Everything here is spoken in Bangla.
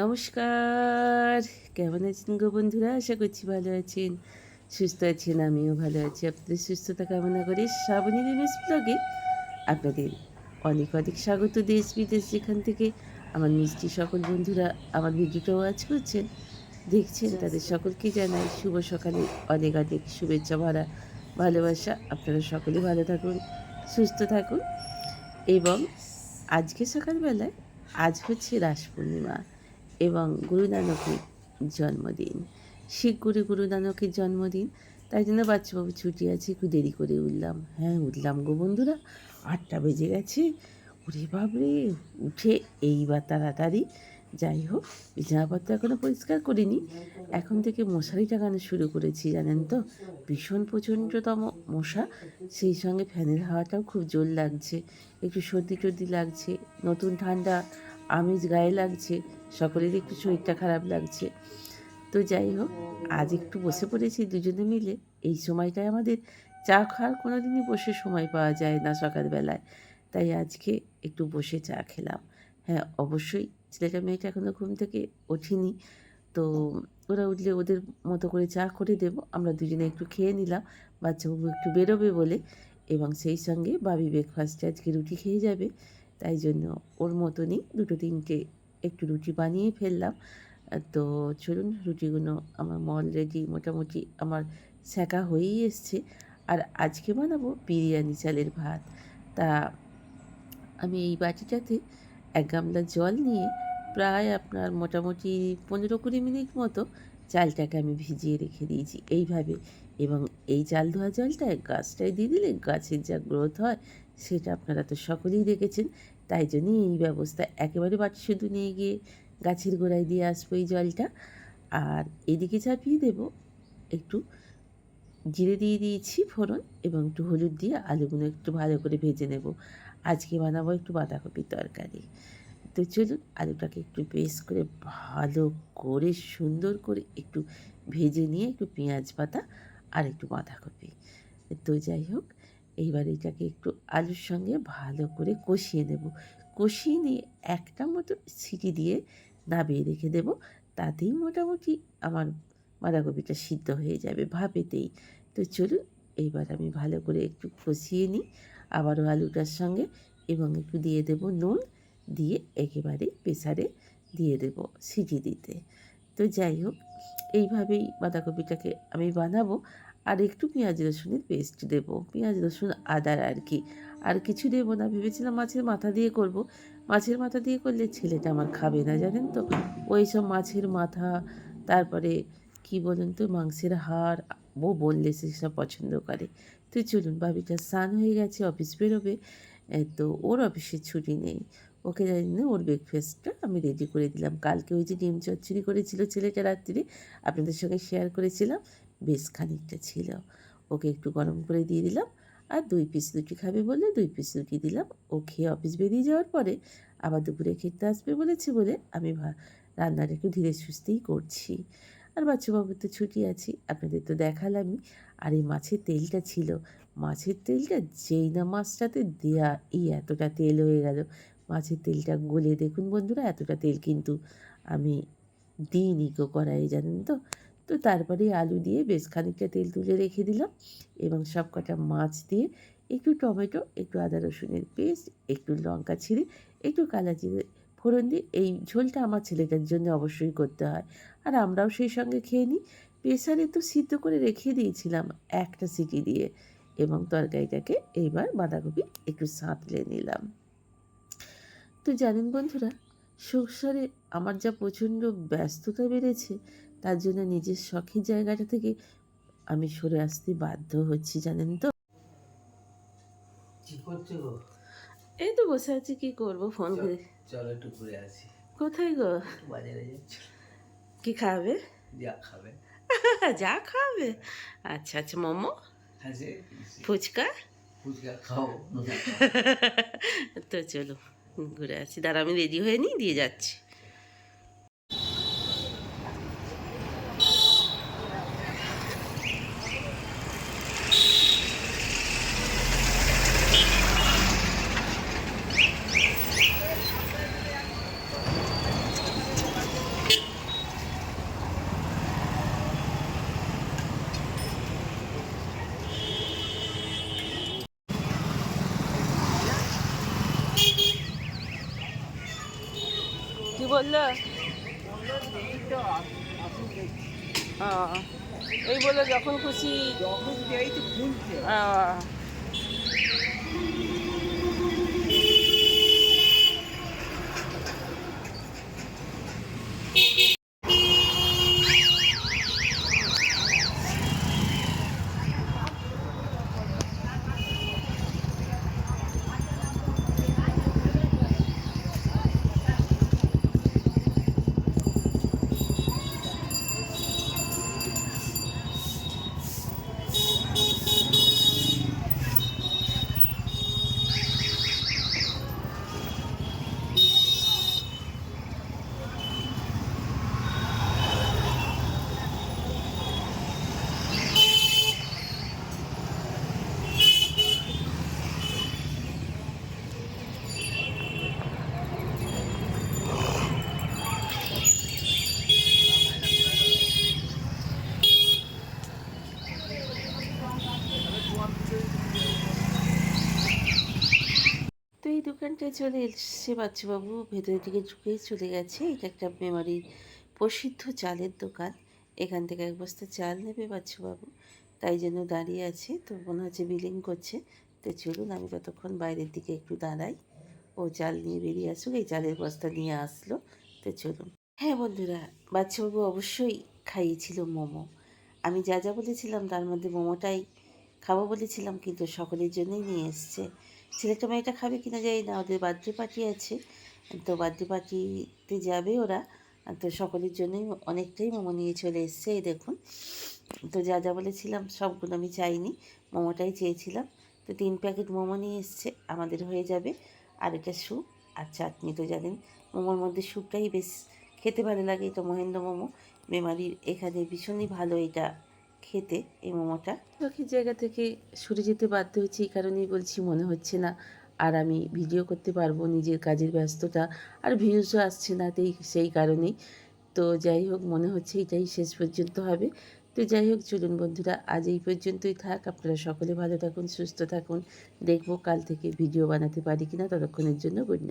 নমস্কার। কেমন আছেন গো বন্ধুরা? আশা করছি ভালো আছেন, সুস্থ আছেন, আমিও ভালো আছি। আপনাদের সুস্থতা কামনা করি শ্রাবণী দেবেশ ব্লগে আপনাদের অনেক অনেক স্বাগত। দেশ বিদেশ যেখান থেকে আমার মিষ্টি সকল বন্ধুরা আমার ভিডিওটা ওয়াচ করছেন, দেখছেন, তাদের সকলকে জানাই শুভ সকালে অনেক অনেক শুভেচ্ছা ভরা ভালোবাসা। আপনারা সকলে ভালো থাকুন, সুস্থ থাকুন। এবং আজকে সকালবেলায় আজ হচ্ছে রাস পূর্ণিমা। এবং গুরু নানকের জন্মদিন। শিখ গুরু গুরু নানকের জন্মদিন। তাই জন্য বাচ্চাবাবু ছুটি আছে, একটু দেরি করে উঠলাম। হ্যাঁ উঠলাম গো বন্ধুরা, আটটা বেজে গেছে। ওরে বাবরে উঠে এইবার তাড়াতাড়ি। যাই হোক, বিছানাপত্র এখনও পরিষ্কার করিনি। এখন থেকে মশারি টাঙানো শুরু করেছি জানেন তো? ভীষণ প্রচণ্ডতম মশা। সেই সঙ্গে ফ্যানের হাওয়াটাও খুব জোর লাগছে। একটু সর্দি টর্দি লাগছে, নতুন ঠান্ডা আমেজ গায়ে লাগছে। সকলেরই একটু শরীরটা খারাপ লাগছে। তো যাই হোক, আজ একটু বসে পড়েছি দুজনে মিলে। এই সময়টায় আমাদের চা খাওয়ার কোনো দিনই বসে সময় পাওয়া যায় না সকালবেলায়। তাই আজকে একটু বসে চা খেলাম। হ্যাঁ অবশ্যই ছেলেটা মেয়েটা এখনও ঘুম থেকে ওঠেনি। তো ওরা উঠলে ওদের মতো করে চা করে দেবো। আমরা দুজনে একটু খেয়ে নিলাম। বাচ্চাবাবু একটু বেরোবে বলে। এবং সেই সঙ্গে বাবি ব্রেকফাস্টে আজকে রুটি খেয়ে যাবে। তাই জন্য ওর মতনই দুটো তিনটে একটু রুটি বানিয়ে ফেললাম। তো চলুন রুটিগুলো আমার অলরেডি মোটামুটি আমার সেকা হয়েই এসছে। আর আজকে বানাবো বিরিয়ানি চালের ভাত। তা আমি এই বাটিটাতে এক গামলা জল নিয়ে প্রায় আপনার মোটামুটি পনেরো কুড়ি মিনিট মতো চালটাকে আমি ভিজিয়ে রেখে দিয়েছি এইভাবে। এবং এই চাল ধোয়া জলটা গাছটায় দিয়ে দিলে গাছের যা গ্রোথ হয় সেটা আপনারা তো সকলেই দেখেছেন। তাই জন্যই এই ব্যবস্থা একেবারে বাটি শুধু নিয়ে গিয়ে গাছের গোড়ায় দিয়ে আসব এই জলটা। আর এদিকে চাপিয়ে দেব, একটু জিরে দিয়ে দিয়েছি ফোড়ন এবং একটু হলুদ দিয়ে আলুগুলো একটু ভালো করে ভেজে নেব। আজকে বানাবো একটু বাঁধাকপির তরকারি। তো চলুন আলুটাকে একটু বেশ করে ভালো করে সুন্দর করে একটু ভেজে নিয়ে একটু পেঁয়াজ পাতা আর একটু বাঁধাকপি। তো যাই হোক এইবার এটাকে একটু আলুর সঙ্গে ভালো করে কষিয়ে নেব। কষিয়ে নিয়ে একটা মতো সিটি দিয়ে নাবিয়ে রেখে দেব। তাতেই মোটামুটি আমার বাঁধাকপিটা সিদ্ধ হয়ে যাবে ভাপেতেই। তো চলুন এইবার আমি ভালো করে একটু কষিয়ে নিই। আবারও আলুটার সঙ্গে এবং একটু দিয়ে দেব নুন দিয়ে একেবারে প্রেসারে দিয়ে দেব সিটি দিতে। তো যাই হোক, এইভাবেই বাঁধাকপিটাকে আমি বানাবো। আর একটু পেঁয়াজ রসুনের পেস্ট দেব। পেঁয়াজ রসুন, আদার আর কি। আর কিছু দেবো না, ভেবেছিলাম মাছের মাথা দিয়ে করব। মাছের মাথা দিয়ে করলে ছেলেটা আমার খাবে না, জানেন তো? ওই সব মাছের মাথা, তারপরে কি বলুন তো, মাংসের হাড়, ও বললে সেসব পছন্দ করে। তো চলুন বাবিটা স্নান হয়ে গেছে, অফিস বেরোবে। তো ওর অফিসে ছুটি নেই। ওকে জানি না, ওর ব্রেকফাস্টটা আমি রেডি করে দিলাম। কালকে ওই যে ডিম চচ্চড়ি করেছিল ছেলেটা রাত্রিরে, আপনাদের সঙ্গে শেয়ার করেছিলাম। বেশ খানিকটা ছিল। ওকে একটু গরম করে দিয়ে দিলাম আর দুই পিস রুটি খাবে বলে দুই পিস রুটি দিলাম। ও খেয়ে অফিস বেরিয়ে যাওয়ার পরে আবার দুপুরে খেতে আসবে বলেছে বলে আমি রান্নাটা একটু ধীরে সুস্থেই করছি। আর বাচ্চাবাবুর তো ছুটি আছি, আপনাদের তো দেখালামই। আর এই মাছের তেলটা ছিল, মাছের তেলটা যেই না মাছটাতে দেয়া, এই এতটা তেল হয়ে গেল। মাছের তেলটা গলে, দেখুন বন্ধুরা এতটা তেল কিন্তু আমি দিইনি গো কড়াইয়ে, জানেন তো? তো তারপরে আলু দিয়ে বেশ খানিকটা তেল তুলে রেখে দিলাম এবং সব কটা মাছ দিয়ে একটু টমেটো, একটু আদা রসুনের পেস্ট, একটু লঙ্কা ছিঁড়ে, একটু কালা জিরে ফোড়ন দিয়ে এই ঝোলটা আমার ছেলেটার জন্য অবশ্যই করতে হয়। আর আমরাও সেই সঙ্গে খেয়ে নিই। প্রেসারে তো সিদ্ধ করে রেখে দিয়েছিলাম একটা সিটি দিয়ে এবং তরকারিটাকে এইবার বাঁধাকপি একটু সাঁতলে নিলাম। তো জানেন বন্ধুরা, সংসারে আমার যা প্রচণ্ড ব্যস্ততা বেড়েছে তার জন্য নিজের শখের জায়গাটা থেকে আমি সরে আসতে বাধ্য হচ্ছি জানেন তো? গো? এই তো বসে আছি কি করব? ফোন করে চলো একটু ঘুরে আসি। কোথায় গো? বাজারে যাচ্ছ। কি খাবে? যা খাবে। যা খাবে? আচ্ছা আচ্ছা মোমো? হ্যাঁ ফুচকা? ফুচকা খাও। তো চলো ঘুরে আসি। দাঁড়া আমি রেডি হয়ে নিই দিয়ে যাচ্ছি। এই বলে যখন খুশি ও, তো এই দোকানটায় চলে এসছে বাচ্চাবাবু। ভেতরের দিকে ঢুকে চলে গেছে। এটা একটা মেমারির প্রসিদ্ধ চালের দোকান। এখান থেকে এক বস্তা চাল নেবে বাচ্চাবাবু। তাই জন্য দাঁড়িয়ে আছে। তো মনে হচ্ছে বিলিং করছে। তো চলুন, আমি ততক্ষণ বাইরের দিকে একটু দাঁড়াই, ও চাল নিয়ে বেরিয়ে আসুক, এই চালের বস্তা নিয়ে আসলো। তো চলুন। হ্যাঁ বন্ধুরা, বাচ্চাবাবু অবশ্যই খাইয়েছিল মোমো। আমি যা যা বলেছিলাম, তার মধ্যে মোমোটাই খাব বলেছিলাম, কিন্তু সকলের জন্যই নিয়ে এসছে। ছেলেটা মেয়েটা খাবে কিনা জানি না, ওদের বার্থডে পার্টি আছে। তো বার্থডে পার্টিতে যাবে ওরা। তো সকলের জন্যই অনেকটাই মোমো নিয়ে চলে এসছে, এই দেখুন। তো যা যা বলেছিলাম সবগুলো আমি চাইনি, মোমোটাই চেয়েছিলাম। তো তিন প্যাকেট মোমো নিয়ে এসছে, আমাদের হয়ে যাবে। আর এটা স্যুপ আর চাটনি, তো জানেন, মোমোর মধ্যে স্যুপটাই বেশ খেতে ভালো লাগে। এটা মহেন্দ্র মোমো, মেমারির এখানে ভীষণই ভালো এটা খেতে এই মোমোটা। বাকি জায়গা থেকে সরে যেতে বাধ্য হয়েছি, এই কারণেই বলছি মনে হচ্ছে না। আর আমি ভিডিও করতে পারব, নিজের কাজের ব্যস্ততা। আর ভিউজও আসছে না তাই সেই কারণেই। তো যাই হোক, মনে হচ্ছে এটাই শেষ পর্যন্ত হবে। তো যাই হোক, চলুন বন্ধুরা, আজ এই পর্যন্তই থাক। আপনারা সকলে ভালো থাকুন, সুস্থ থাকুন। দেখব কাল থেকে ভিডিও বানাতে পারি কিনা, ততক্ষণের জন্য গুড নাইট